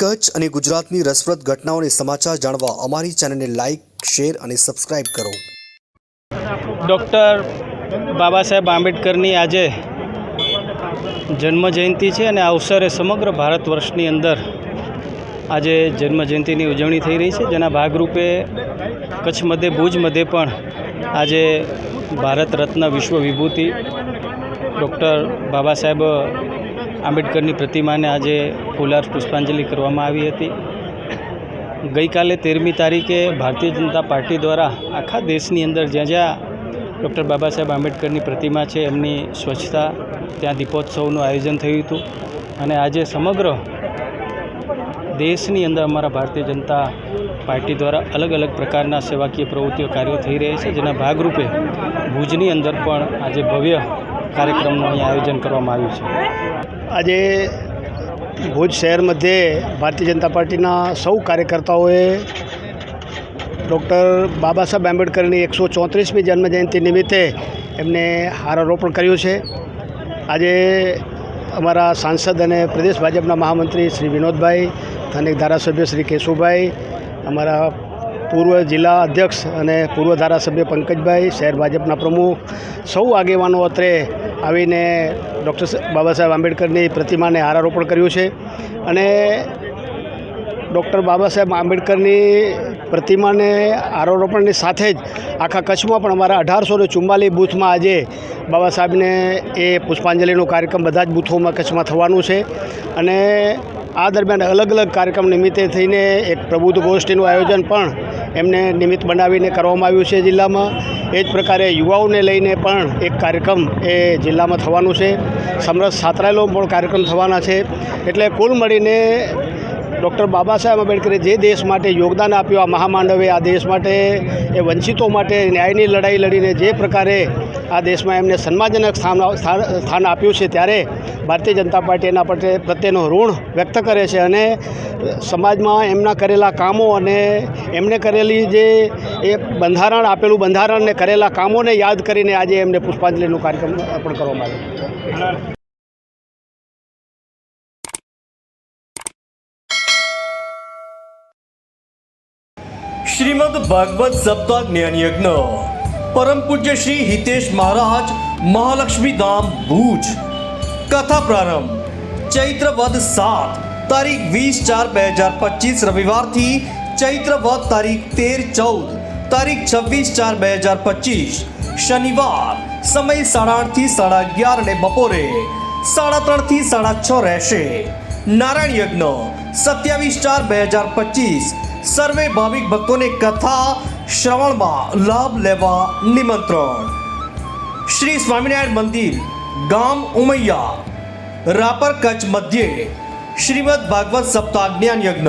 કચ્છ અને ગુજરાતની રસપ્રદ ઘટનાઓને સમાચાર જાણવા અમારી ચેનલને લાઇક શેર અને સબસ્ક્રાઇબ કરો. ડૉક્ટર બાબા સાહેબ આંબેડકરની આજે જન્મ જયંતિ છે અને આ અવસરે સમગ્ર ભારત વર્ષની અંદર આજે જન્મજયંતિની ઉજવણી થઈ રહી છે. જેના ભાગરૂપે કચ્છ મધ્ય, ભુજ મધ્યે પણ આજે ભારત રત્ન વિશ્વ વિભૂતિ ડૉક્ટર બાબા સાહેબ આંબેડકરની પ્રતિમાને આજે ફૂલાર પુષ્પાંજલિ કરવામાં આવી હતી. ગઈકાલે તેરમી તારીખે ભારતીય જનતા પાર્ટી દ્વારા આખા દેશની અંદર જ્યાં જ્યાં ડૉક્ટર બાબા સાહેબ આંબેડકરની પ્રતિમા છે એમની સ્વચ્છતા, ત્યાં દીપોત્સવનું આયોજન થયું હતું. અને આજે સમગ્ર દેશની અંદર અમારા ભારતીય જનતા પાર્ટી દ્વારા અલગ અલગ પ્રકારના સેવાકીય પ્રવૃત્તિઓ, કાર્યો થઈ રહી છે, જેના ભાગરૂપે ભુજની અંદર પણ આજે ભવ્ય કાર્યક્રમનું અહીં આયોજન કરવામાં આવ્યું છે. આજે ભુજ શહેર મધ્યે ભારતીય જનતા પાર્ટીના સૌ કાર્યકર્તાઓએ ડૉક્ટર બાબા સાહેબ આંબેડકરની એકસો ચોત્રીસમી જન્મજયંતિ નિમિત્તે એમને હારારોપણ કર્યું છે. આજે અમારા સાંસદ અને પ્રદેશ ભાજપના મહામંત્રી શ્રી વિનોદભાઈ, સ્થાનિક ધારાસભ્ય શ્રી કેશુભાઈ, અમારા પૂર્વ જિલ્લા અધ્યક્ષ અને પૂર્વ ધારાસભ્ય પંકજભાઈ, શહેર ભાજપના પ્રમુખ, સૌ આગેવાનો અત્રે આવીને ડૉક્ટર બાબા સાહેબ આંબેડકરની પ્રતિમાને હારારોપણ કર્યું છે અને ડૉક્ટર બાબા સાહેબ આંબેડકરની પ્રતિમાને આરોપણની સાથે જ આખા કચ્છમાં પણ અમારા અઢારસો ને ચુમ્માલીસ બૂથમાં આજે બાબા સાહેબને એ પુષ્પાંજલિનો કાર્યક્રમ બધા જ બૂથોમાં કચ્છમાં થવાનું છે અને આ દરમિયાન અલગ અલગ કાર્યક્રમ નિમિત્તે થઈને એક પ્રબુદ્ધ ગોષ્ઠીનું આયોજન પણ એમને નિમિત્ત બનાવીને કરવામાં આવ્યું છે જિલ્લામાં. એ જ પ્રકારે યુવાઓને લઈને પણ એક કાર્યક્રમ એ જિલ્લામાં થવાનું છે. સમરસ સાતરાયલો પણ કાર્યક્રમ થવાના છે. એટલે કુલ મળીને ડૉક્ટર બાબા સાહેબ આંબેડકરે જે દેશ માટે યોગદાન આપ્યું, આ મહામાંડવે આ દેશ માટે, એ વંચિતો માટે ન્યાયની લડાઈ લડીને જે પ્રકારે આ દેશમાં એમને સન્માનજનક સ્થાન સ્થાન આપ્યું છે ત્યારે ભારતીય જનતા પાર્ટી એના પ્રત્યે પ્રત્યેનો ઋણ વ્યક્ત કરે છે અને સમાજમાં એમના કરેલા કામો અને એમણે કરેલી જે એ બંધારણ, આપેલું બંધારણને કરેલા કામોને યાદ કરીને આજે એમને પુષ્પાંજલિનું કાર્યક્રમ અર્પણ કરવામાં આવ્યું. શ્રીમદ ભાગવત સપ્તાહ જ્ઞાન યજ્ઞ પરમ પૂજ્ય શ્રી હિતેશ મહારાજ, મહાલક્ષ્મી ધામ ભુજ. કથા પ્રારંભ. ચૈત્ર વદ સાત, તારીખ વીસ ચાર બે હજાર પચીસ રવિવારથી ચૈત્ર વદ તારીખ તેર ચૌદ, તારીખ છવ્વીસ ચાર બે હજાર પચીસ. શનિવાર, સમય સાડા આઠથી સાડા અગિયાર અને બપોરે. સાડા ત્રણથી સાડા છ રહેશે. નારાયણ યજ્ઞ, સત્યાવીસ ચાર બે હજાર પચીસ. સર્વે ભાવિક ભક્તોને કથા શ્રવણમાં લાભ લેવા નિમંત્રણ. શ્રી સ્વામિનારાયણ મંદિર, ગામ ઉમૈયા. રાપર કચ્છ મધ્યે શ્રીમદ ભાગવત સપ્તાહ જ્ઞાન યજ્ઞ.